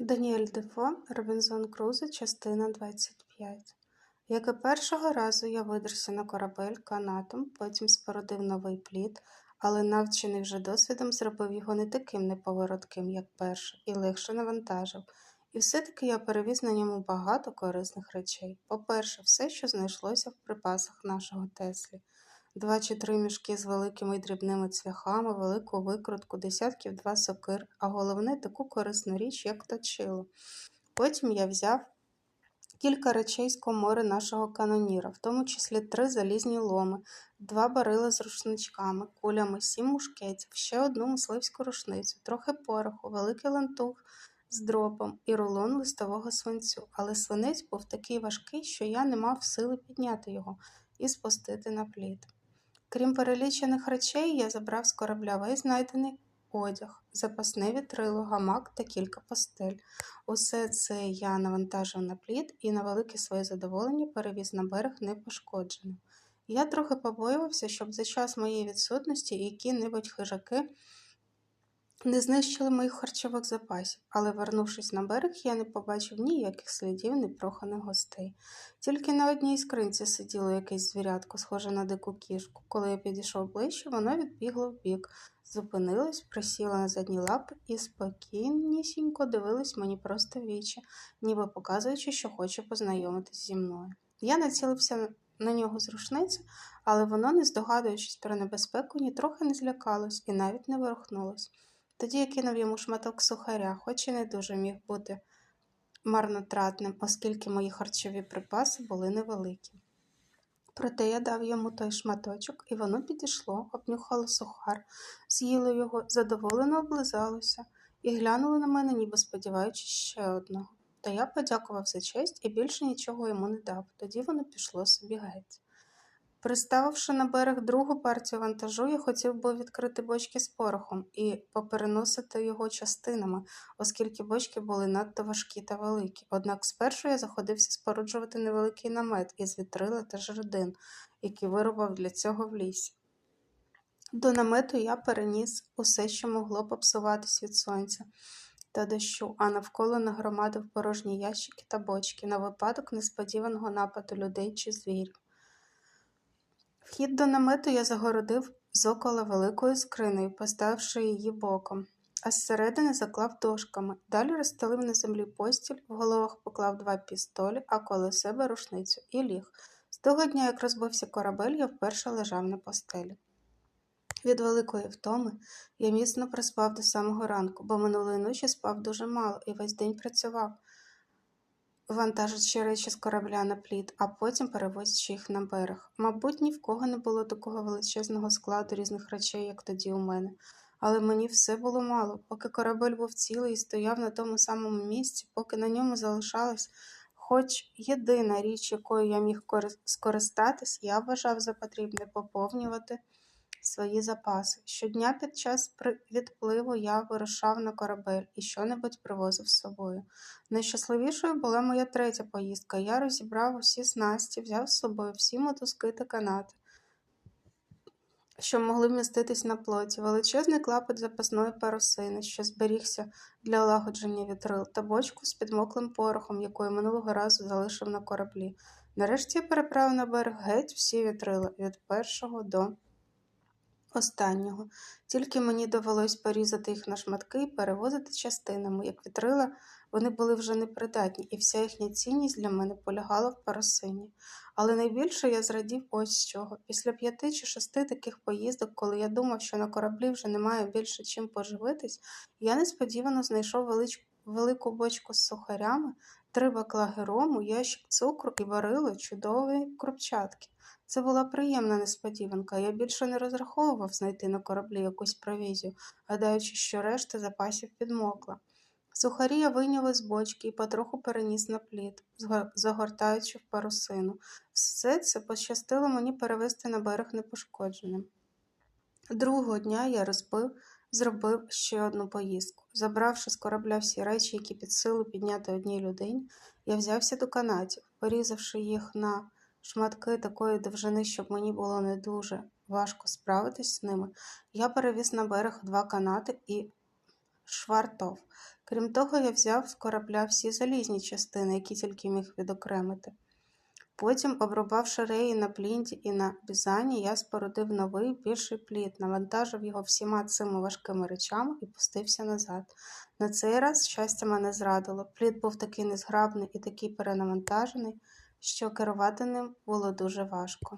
Даніель Дефо, Робінзон Крузо, частина 25. Як і першого разу я видерся на корабель канатом, потім спорудив новий плід, але навчений вже досвідом зробив його не таким неповоротким, як перший, і легше навантажив. І все-таки я перевіз на ньому багато корисних речей. По-перше, все, що знайшлося в припасах нашого Теслі. Два чи три мішки з великими й дрібними цвяхами, велику викрутку, десятків два сокир, а головне таку корисну річ, як точило. Потім я взяв кілька речей з комори нашого каноніра, в тому числі три залізні ломи, два барили з рушничками, кулями, сім мушкетів, ще одну мисливську рушницю, трохи пороху, великий лантух з дропом і рулон листового свинцю. Але свинець був такий важкий, що я не мав сили підняти його і спустити на плід. Крім перелічених речей, я забрав з корабля весь знайдений одяг, запасне вітрило, гамак та кілька постель. Усе це я навантажив на плід і на велике своє задоволення перевіз на берег непошкодженим. Я трохи побоювався, щоб за час моєї відсутності які-небудь хижаки не знищили моїх харчових запасів, але, вернувшись на берег, я не побачив ніяких слідів непроханих гостей. Тільки на одній скринці сиділо якесь звірятко, схоже на дику кішку. Коли я підійшов ближче, воно відбігло вбік, зупинилось, присіло на задні лапи і спокійнісінько дивилось мені просто вічі, ніби показуючи, що хоче познайомитись зі мною. Я націлився на нього з рушниці, але воно, не здогадуючись про небезпеку, нітрохи не злякалось і навіть не ворухнулось. Тоді я кинув йому шматок сухаря, хоч і не дуже міг бути марнотратним, оскільки мої харчові припаси були невеликі. Проте я дав йому той шматочок, і воно підійшло, обнюхало сухар, з'їло його, задоволено облизалося і глянуло на мене, ніби сподіваючись ще одного. Та я подякував за честь і більше нічого йому не дав. Тоді воно пішло собі геть. Приставивши на берег другу партію вантажу, я хотів би відкрити бочки з порохом і попереносити його частинами, оскільки бочки були надто важкі та великі. Однак спершу я заходився споруджувати невеликий намет із вітрила та жердин, який вирубав для цього в лісі. До намету я переніс усе, що могло попсуватись від сонця та дощу, а навколо нагромадив порожні ящики та бочки на випадок несподіваного нападу людей чи звірів. Вхід до намету я загородив зокола великою скринею, поставивши її боком, а зсередини заклав дошками. Далі розстелив на землі постіль, в головах поклав два пістолі, а коло себе рушницю і ліг. З того дня, як розбився корабель, я вперше лежав на постелі. Від великої втоми я міцно проспав до самого ранку, бо минулої ночі спав дуже мало і весь день працював вантажачи речі з корабля на плід, а потім перевозячи їх на берег. Мабуть, ні в кого не було такого величезного складу різних речей, як тоді у мене. Але мені все було мало, поки корабель був цілий і стояв на тому самому місці, поки на ньому залишалась хоч єдина річ, якою я міг скористатись, я вважав за потрібне поповнювати свої запаси. Щодня під час відпливу я вирушав на корабель і що-небудь привозив з собою. Найщасливішою була моя третя поїздка. Я розібрав усі снасті, взяв з собою всі мотузки та канати. Що могли вміститись на плоті, величезний клапоть запасної парусини, що зберігся для олагодження вітрил, та бочку з підмоклим порохом, якою минулого разу залишив на кораблі. Нарешті я переправив на берег геть всі вітрила від першого до останнього, тільки мені довелось порізати їх на шматки і перевозити частинами, як вітрила, вони були вже непридатні, і вся їхня цінність для мене полягала в парусині. Але найбільше я зрадів ось з чого. Після п'яти чи шести таких поїздок, коли я думав, що на кораблі вже немає більше чим поживитись, я несподівано знайшов велич... велику бочку з сухарями, три баклаги рому, ящик цукру і варило чудові крупчатки. Це була приємна несподіванка. Я більше не розраховував знайти на кораблі якусь провізію, гадаючи, що решта запасів підмокла. Сухарі я вийняв із бочки і потроху переніс на плід, загортаючи в парусину. Все це пощастило мені перевести на берег непошкодженим. Другого дня я розбив, зробив ще одну поїздку. Забравши з корабля всі речі, які під силу підняти одній людині, я взявся до канатів, порізавши їх на шматки такої довжини, щоб мені було не дуже важко справитись з ними, я перевіз на берег два канати і швартов. Крім того, я взяв з корабля всі залізні частини, які тільки міг відокремити. Потім, обрубавши реї на плінті і на бізані, я спорудив новий більший плід, навантажив його всіма цими важкими речами і пустився назад. На цей раз щастя мене зрадило. Плід був такий незграбний і такий перенавантажений, що керувати ним було дуже важко.